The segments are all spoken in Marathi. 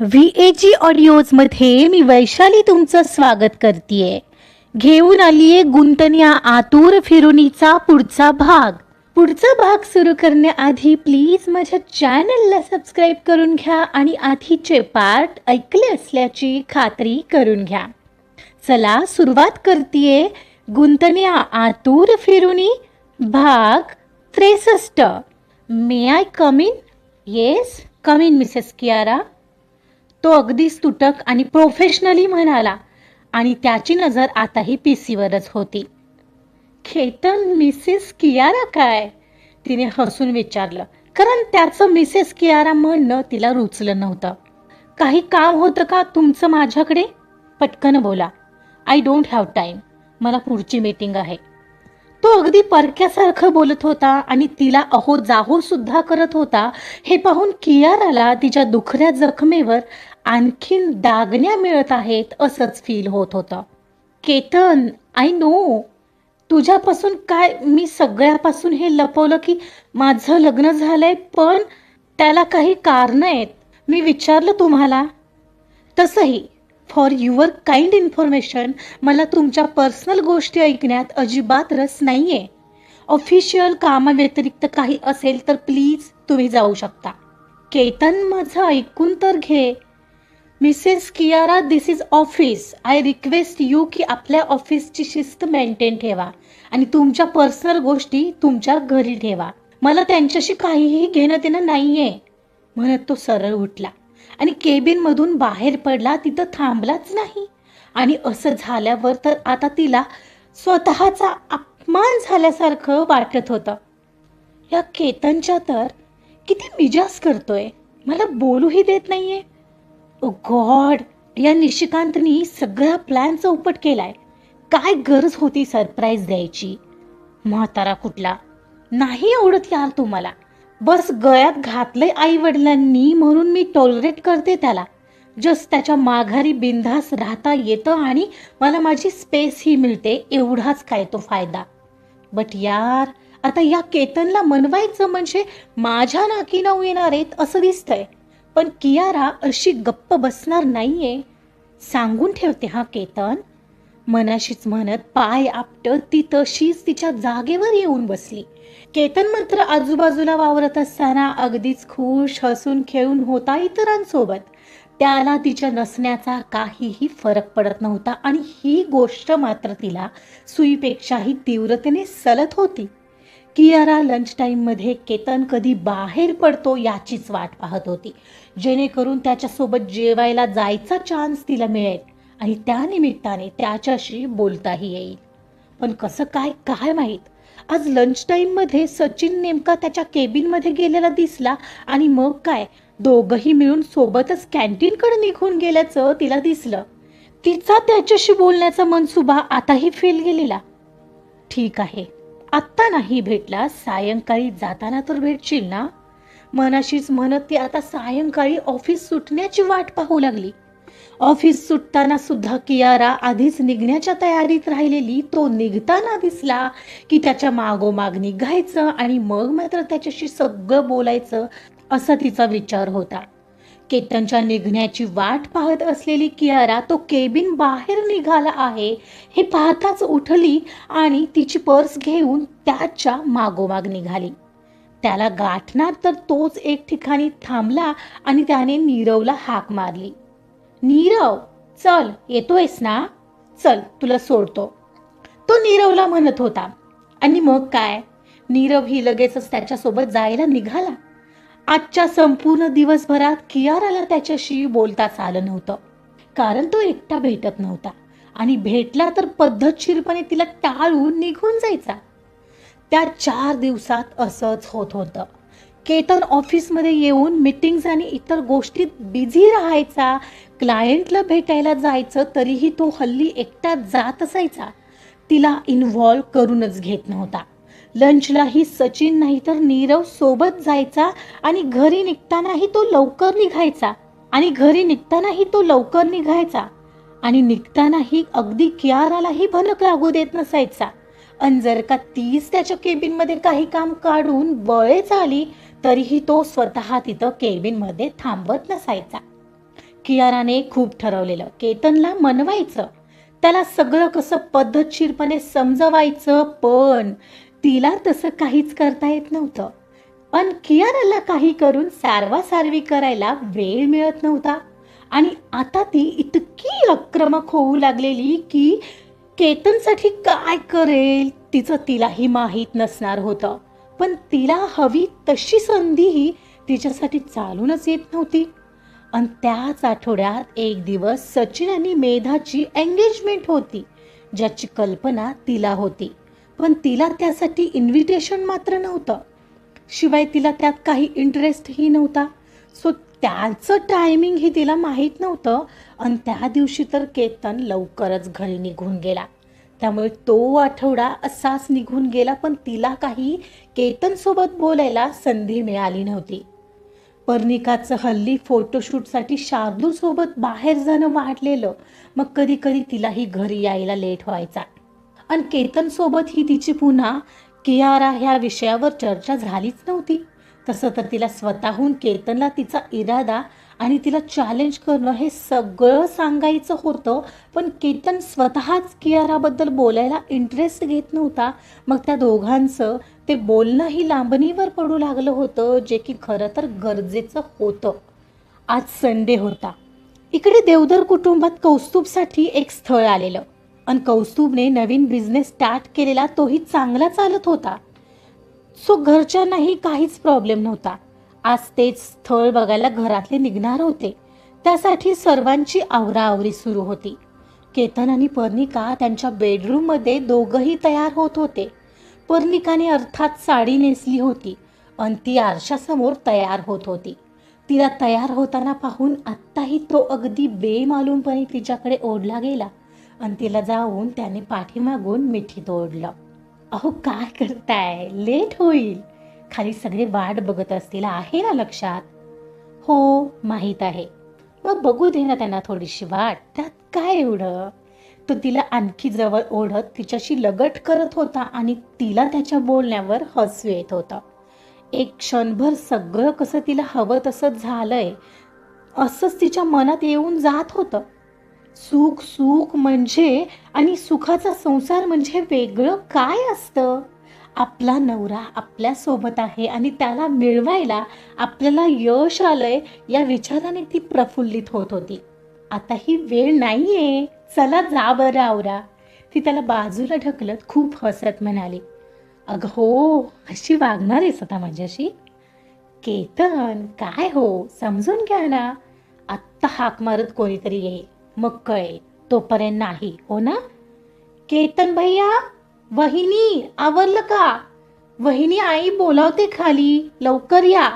व्ही ए जी ऑडिओजमध्ये मी वैशाली तुमचं स्वागत करतेय. घेऊन आलीये गुंतण्या आतूर फिरुनीचा पुढचा भाग. पुढचा भाग सुरू करण्याआधी प्लीज माझ्या चॅनलला सबस्क्राईब करून घ्या आणि आधीचे पार्ट ऐकले असल्याची खात्री करून घ्या. चला सुरुवात करतेय गुंतण्या आतूर फिरुनी भाग त्रेसष्ट. May I come in yes come in Mrs Kiara तो अगदीच तुटक आणि प्रोफेशनली म्हणाला आणि त्याची नजर आताही पी सीवरच होती. खेतन मिसेस कियारा काय? तिने हसून विचारलं. कारण त्याचं मिसेस कियारा म्हणणं तिला रुचलं नव्हतं. काही काम होतं का तुमचं माझ्याकडे? पटकन बोला. आय डोंट हॅव टाईम मला पुढची मीटिंग आहे. तो अगदी परक्यासारखं बोलत होता आणि तिला अहो जाहो सुद्धा करत होता हे पाहून कियाराला तिच्या दुखऱ्या जखमेवर आणखीन दागण्या मिळत आहेत असंच फील होत होतं. केतन आय नो तुझ्यापासून काय मी सगळ्यापासून हे लपवलं की माझं लग्न झालंय पण त्याला काही कारणं आहेत. मी विचारलं तुम्हाला. तसंही फॉर युअर काइंड इन्फॉर्मेशन मला तुमच्या पर्सनल गोष्टी ऐकण्यात अजिबात रस नाही आहे ऑफिशियल कामाव्यतिरिक्त काही असेल तर प्लीज तुम्ही जाऊ शकता. केतन माझं ऐकून तर घे. Mrs Kiara this is office I request you की आपल्या ऑफिसची शिस्त मेंटेन ठेवा. आणि तुमच्या पर्सनल गोष्टी तुमच्या घरी ठेवा. मला त्यांच्याशी काहीही घेणं देणं नाही आहे म्हणत तो सरळ उठला. आणि केबिनमधून बाहेर पडला तिथं थांबलाच नाही. आणि असं झाल्यावर तर आता तिला स्वतःचा अपमान झाल्यासारखं वाटत होतं. या केतनच्या तर किती मिजाज करतोय. मला बोलूही देत नाहीये. आहे गॉड या निशिकांतनी सगळा प्लॅन चौपट केलाय. काय गरज होती सरप्राईज द्यायची? म्हातारा कुठला? नाही आवडत यार तुम्हाला. बस गळ्यात घातलंय आई वडिलांनी म्हणून मी टॉलरेट करते त्याला. जस्ट त्याच्या माघारी बिंधास राहता येतं आणि मला माझी स्पेस ही मिळते एवढाच काय तो फायदा. बट यार आता या केतनला मनवायचं म्हणजे माझ्या नाकी नऊ येणार आहेत असं दिसतंय. पण कियारा अशी गप्प बसणार नाहीये. सांगून ठेवते हा केतन. मनाशीच म्हणत पाय आपटत ती तशीच तिच्या जागेवर येऊन बसली. केतन मात्र आजूबाजूला वावरत असताना अगदीच खुश हसून खेळून होता इतरांसोबत. त्याला तिच्या नसण्याचा काहीही फरक पडत नव्हता आणि ही गोष्ट मात्र तिला सुईपेक्षाही तीव्रतेने सलत होती. कियारा लंच टाईममध्ये केतन कधी बाहेर पडतो याचीच वाट पाहत होती. जेणेकरून त्याच्यासोबत जेवायला जायचा चान्स तिला मिळेल. आणि त्या निमित्ताने त्याच्याशी बोलताही येईल. पण कसं काय काय माहीत? आज लंच टाईममध्ये सचिन नेमका त्याच्या केबिनमध्ये गेलेला दिसला आणि मग काय? दोघंही मिळून सोबतच कॅन्टीनकडे निघून गेल्याचं तिला दिसलं. तिचा त्याच्याशी बोलण्याचा मनसुबा आताही फेल गेलेला. ठीक आहे. आत्ता नाही भेटला सायंकाळी जाताना तर भेटशील ना? मनाशीच म्हणत ती आता सायंकाळी ऑफिस सुटण्याची वाट पाहू लागली. ऑफिस सुटताना सुद्धा कियारा आधीच निघण्याच्या तयारीत राहिलेली तो निघताना दिसला की त्याच्या मागोमाग निघायचं आणि मग मात्र त्याच्याशी सगळं बोलायचं असा तिचा विचार होता. केतनच्या निघण्याची वाट पाहत असलेली कियारा तो केबिन बाहेर निघाला आहे हे पाहताच उठली आणि तिची पर्स घेऊन त्याच्या मागोमाग निघाली. त्याला गाठणार तर तोच एक ठिकाणी थांबला आणि त्याने नीरवला हाक मारली. नीरव चल येतोयस ना? चल तुला सोडतो. तो नीरवला म्हणत होता. आणि मग काय? नीरव ही लगेचच त्याच्यासोबत जायला निघाला. आजच्या संपूर्ण दिवसभरात कियाराला त्याच्याशी बोलताच आलं नव्हतं. कारण तो एकटा भेटत नव्हता. आणि भेटला तर पद्धतशीरपणे तिला टाळून निघून जायचा. त्या चार दिवसात असंच होत होतं. केतन ऑफिसमध्ये येऊन मिटिंग्स आणि इतर गोष्टीत बिझी राहायचा क्लायंटला भेटायला जायचं तरीही तो हल्ली एकटा जात असायचा. तिला इन्व्हॉल्व करूनच घेत नव्हता. लंचलाही सचिन नाही तर नीरव सोबत जायचा आणि घरी निघतानाही तो लवकर निघायचा. आणि घरी निघतानाही तो लवकर निघायचा. आणि निघतानाही अगदी कियारालाही भनक लागू देत नसायचा. अन जर का तीच त्याच्या केबिनमध्ये काही काम काढून बळेच आली तरीही तो स्वतः तिथं केबिनमध्ये थांबत नसायचा. कियाराने खूप ठरवलेलं केतनला मनवायचं. त्याला सगळं कसं पद्धतशीरपणे समजवायचं पण तिला तसं काहीच करता येत नव्हतं. पण कियाराला काही करून सारवासारवी करायला वेळ मिळत नव्हता. आणि आता ती इतकी आक्रमक होऊ लागलेली की केतनसाठी काय करेल? तिचं तिलाही माहीत नसणार होतं. पण तिला हवी तशी संधीही तिच्यासाठी चालूनच येत नव्हती. आणि त्याच आठवड्यात एक दिवस सचिन आणि मेधाची एंगेजमेंट होती ज्याची कल्पना तिला होती. पण तिला त्यासाठी इन्व्हिटेशन मात्र नव्हतं. शिवाय तिला त्यात काही इंटरेस्टही नव्हता. सो त्याचं टायमिंग हे तिला माहीत नव्हतं. आणि त्या दिवशी तर केतन लवकरच घरी निघून गेला. त्यामुळे तो आठवडा असाच निघून गेला पण तिला काही केतनसोबत बोलायला संधी मिळाली नव्हती. पर्णिकाचं हल्ली फोटोशूटसाठी शार्दूसोबत बाहेर जाणं वाढलेलं. मग कधी कधी तिलाही घरी यायला लेट व्हायचा. आणि केतनसोबत ही तिची पुन्हा कियारा ह्या विषयावर चर्चा झालीच नव्हती. तसं तर तिला स्वतःहून केतनला तिचा इरादा आणि तिला चॅलेंज करणं हे सगळं सांगायचं होतं. पण केतन स्वतःच कियाराबद्दल बोलायला इंटरेस्ट घेत नव्हता. मग त्या दोघांचं ते बोलणंही लांबणीवर पडू लागलं होतं जे की खरं तर गरजेचं होतं. आज संडे होता. इकडे देवधर कुटुंबात कौस्तुभसाठी एक स्थळ आलेलं. आणि कौस्तुभने नवीन बिझनेस स्टार्ट केलेला तोही चांगला चालत होता. सो घरच्यांनाही काहीच प्रॉब्लेम नव्हता. आज तेच स्थळ बघायला घरातले निघणार होते. त्यासाठी सर्वांची आवराआवरी सुरू होती. केतन आणि पर्णिका त्यांच्या बेडरूममध्ये दोघंही तयार होत होते. पर्णिकाने अर्थात साडी नेसली होती आणि ती आरशासमोर तयार होत होती. तिला तयार होताना पाहून आत्ताही तो अगदी बेमालूमपणे तिच्याकडे ओढला गेला आणि तिला जाऊन त्याने पाठीमागून मिठीत ओढलं अहो काय करताय? लेट होईल. खाली सगळे वाट बघत असतील आहे ना लक्षात? हो माहीत आहे. मग बघू दे ना त्यांना थोडीशी वाट. त्यात काय एवढं? तो तिला आणखी जवळ ओढत तिच्याशी लगट करत होता आणि तिला त्याच्या बोलण्यावर हसू येत होतं. एक क्षणभर सगळं कसं तिला हवं तसं झालंय असंच तिच्या मनात येऊन जात होतं. सुख सुख म्हणजे आणि सुखाचा संसार म्हणजे वेगळं काय असतं? आपला नवरा आपल्यासोबत आहे आणि त्याला मिळवायला आपल्याला यश आलंय या विचाराने ती प्रफुल्लित होत होती. आता ही वेळ नाही आहे चला जा बरं आवरा. ती त्याला बाजूला ढकलत खूप हसत म्हणाली. अगं हो अशी वागणार आहेस आता माझ्याशी? केतन काय हो? समजून घ्या ना. आत्ता हाक मारत कोणीतरी येईल. मग कळेल तोपर्यंत नाही हो ना? केतन भैया वहिनी आवरलं का? वहिनी आई बोलावते खाली लवकर या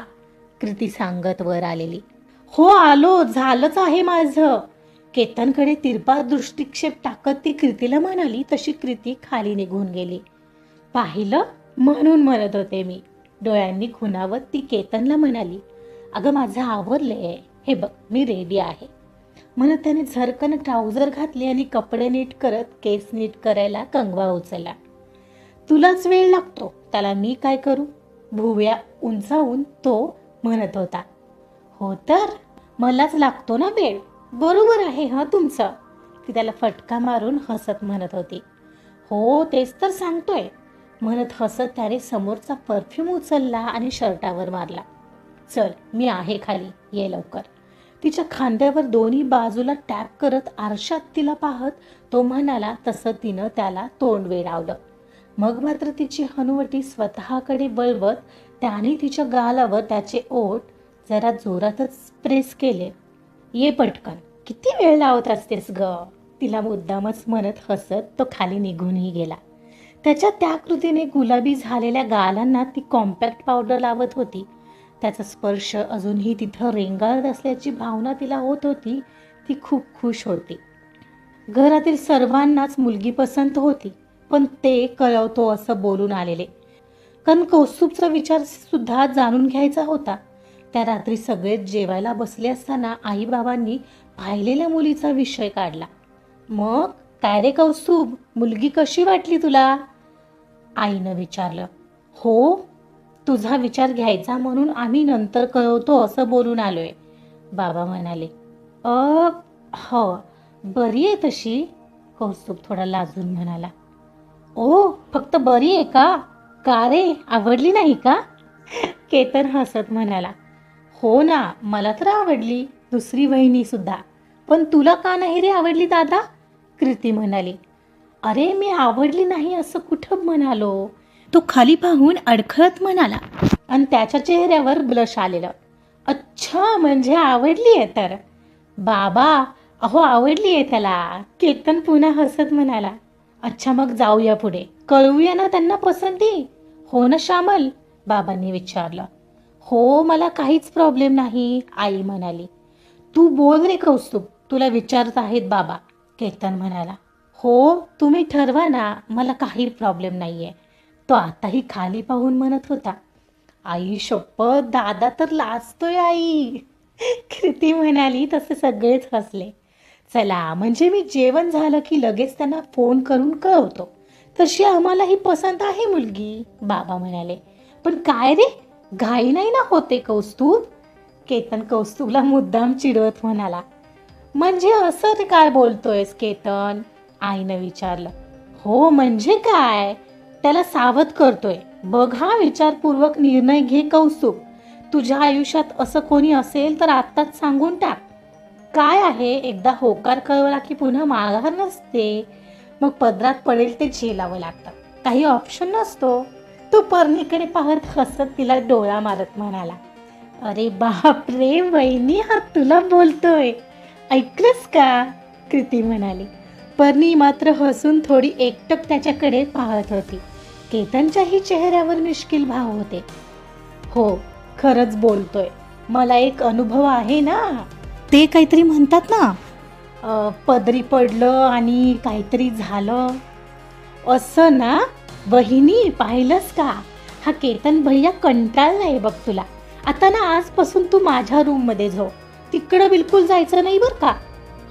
कृती सांगत वर आलेली. हो आलो झालंच आहे माझं. केतनकडे तिरपा दृष्टिक्षेप टाकत ती कृतीला म्हणाली तशी कृती खाली निघून गेली. पाहिलं? म्हणून म्हणत होते मी. डोळ्यांनी खुणावत ती केतनला म्हणाली अगं माझं आवरलंय. हे बघ मी रेडी आहे. म्हणत त्याने झरकन ट्राउझर घातले आणि कपडे नीट करत केस नीट करायला कंगवा उचलला. तुलाच वेळ लागतो. त्याला मी काय करू? भुव्या उंचावून तो म्हणत होता. हो तर? मलाच लागतो ना वेळ. बरोबर आहे हं तुमचं. ती त्याला फटका मारून हसत म्हणत होती. हो तेच तर सांगतोय. म्हणत हसत त्याने समोरचा परफ्यूम उचलला आणि शर्टावर मारला. चल मी आहे खाली. ये लवकर. तिच्या खांद्यावर दोन्ही बाजूला टॅप करत आरशात तिला पाहत तो म्हणाला तसं तिनं त्याला तोंड वेडावलं मग मात्र तिची हनुवटी स्वतःकडे वळवत त्याने तिच्या गालावर त्याचे ओठ जरा जोरातच प्रेस केले. ये पटकन किती वेळ लावत असतेस ग? तिला मुद्दामच म्हणत हसत तो खाली निघूनही गेला. त्याच्या त्या कृतीने गुलाबी झालेल्या गालांना ती कॉम्पॅक्ट पावडर लावत होती. त्याचा स्पर्श अजूनही तिथं रेंगाळत असल्याची भावना तिला होत होती ती खूप खुश होती. घरातील सर्वांनाच मुलगी पसंत होती पण ते कळवतो असं बोलून आलेले. कारण कौस्तुभचा विचार सुद्धा जाणून घ्यायचा होता. त्या रात्री सगळेच जेवायला बसले असताना आईबाबांनी पाहिलेल्या मुलीचा विषय काढला. मग काय रे कौस्तुभ? मुलगी कशी वाटली तुला? आईनं विचारलं. हो तुझा विचार घ्यायचा म्हणून आम्ही नंतर कळवतो असं बोलून आलोय. बाबा म्हणाले अ हो बरी आहे तशी कौस्तुभ थोडा लाजून म्हणाला. ओ फक्त बरी आहे का? का रे आवडली नाही का? केतन हसत म्हणाला हो ना मला तर आवडली दुसरी वहिनी सुद्धा. पण तुला का नाही रे आवडली दादा? कृती म्हणाली अरे मी आवडली नाही असं कुठं म्हणालो? तो खाली पाहून अडखळत म्हणाला आणि त्याच्या चेहऱ्यावर ब्लश आलेलं. अच्छा म्हणजे आवडली आहे तर. बाबा अहो आवडली आहे त्याला. केतन पुन्हा हसत म्हणाला अच्छा मग जाऊया पुढे. कळवूया ना त्यांना पसंती? हो ना श्यामल? बाबांनी विचारलं. हो मला काहीच प्रॉब्लेम नाही आई म्हणाली. तू बोल रे कौस्तुभ तुला विचारत आहेत बाबा केतन म्हणाला. हो तुम्ही ठरवा ना मला काही प्रॉब्लेम नाही आहे तो आताही खाली पाहून म्हणत होता आई शपथ दादा तर लाजतोय आई. कृती म्हणाली तसे सगळेच हसले. चला म्हणजे मी जेवण झालं की लगेच त्यांना फोन करून कळवतो. तशी आम्हाला ही पसंत आहे मुलगी बाबा म्हणाले. पण काय रे? घाई नाही ना होते कौस्तुभ? केतन कौस्तुभला मुद्दाम चिडवत म्हणाला. म्हणजे असं ते काय बोलतोयस केतन? आईनं विचारलं. हो म्हणजे काय? त्याला सावध करतोय. बघ हा विचारपूर्वक निर्णय घे कौस्तुभ. तुझ्या आयुष्यात असं कोणी असेल तर आत्ताच सांगून टाक. काय आहे? एकदा होकार कळवला की पुन्हा माघार नसते. मग पदरात पडेल ते झेलावं लागतं. काही ऑप्शन नसतो. तो पर्णीकडे पाहत हसत तिला डोळा मारत म्हणाला. अरे बाप रे वहिनी हा तुला बोलतोय. ऐकलंस का? कृती म्हणाली. पर्णी मात्र हसून थोडी एकटक त्याच्याकडे पाहत होती. केतनच्याही चेहऱ्यावर मिश्किल भाव होते. हो खरंच बोलतोय. मला एक अनुभव आहे ना. ते काहीतरी म्हणतात ना. पदरी पडलं आणि काहीतरी झालं. असं ना? वहिनी पाहिलंस का? हा केतन भैया कंटाळलाय बघ तुला. आता ना आजपासून तू माझ्या रूममध्ये झो तिकडं बिलकुल जायचं नाही बरं का?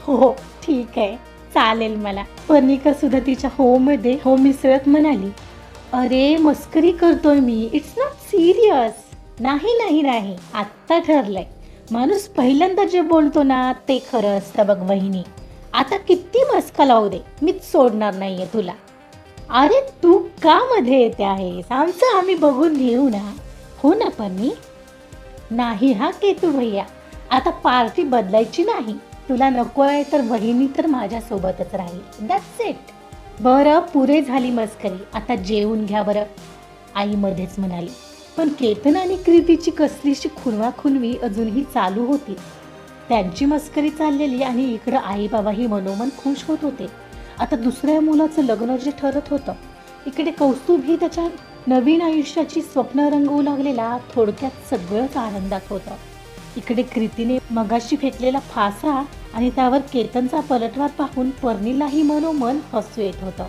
हो ठीक आहे. चालेल मला. पर्णिका सुद्धा तिच्या हो मध्ये हो मिसळत म्हणाली अरे मस्करी करतोय मी. इट्स नॉट सिरियस नाही नाही नाही. आत्ता ठरलंय. माणूस पहिल्यांदा जे बोलतो ना ते खरं असतं बघ वहिनी. आता किती मस्का लावू दे. मीच सोडणार नाहीये तुला. अरे तू का मध्ये येते आहेस? आमचं आम्ही बघून घेऊ ना. हो ना पण मी नाही हा केतू भैया. आता पार्टी बदलायची नाही. तुला नको आहे तर वहिनी तर माझ्यासोबतच राहील. दॅट्स इट बरं पुरे झाली मस्करी. आता जेवून घ्या बरं. आई मध्येच म्हणाली पण केतन आणि कृतीची कसलीशी खुणवाखुणवी अजूनही चालू होती. त्यांची मस्करी चाललेली आणि इकडं आई बाबाही मनोमन खुश होत होते. आता दुसऱ्या मुलाचं लग्न जे ठरत होतं इकडे कौस्तुभही त्याच्या नवीन आयुष्याची स्वप्न रंगवू लागलेला थोडक्यात सगळंच आनंदात होतं. इकडे कृतीने मगाशी फेकलेला फासा आणि त्यावर केतनचा पलटवार पाहून पर्णीलाही मनोमन हसू येत होतं.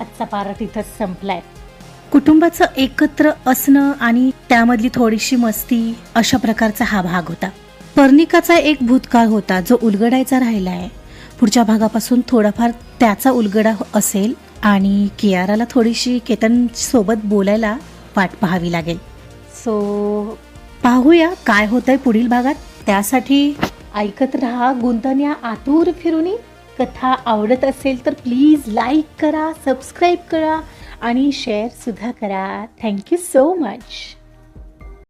आजचा पारा तिथंच संपलाय. कुटुंबाचं एकत्र असणं आणि त्यामधली थोडीशी मस्ती अशा प्रकारचा हा भाग होता. पर्णिकाचा एक भूतकाळ होता जो उलगडायचा राहिला आहे पुढच्या भागापासून थोडाफार त्याचा उलगडा असेल आणि कियाराला थोडीशी केतन सोबत बोलायला वाट पाहावी लागेल. सो पाहूया काय होतंय पुढील भागात. त्यासाठी ऐकत राहा गुंतण्या आतूर फिरुनी. कथा आवडत असेल तर प्लीज लाईक करा सबस्क्राईब करा आणि शेअरसुद्धा करा. Thank you so much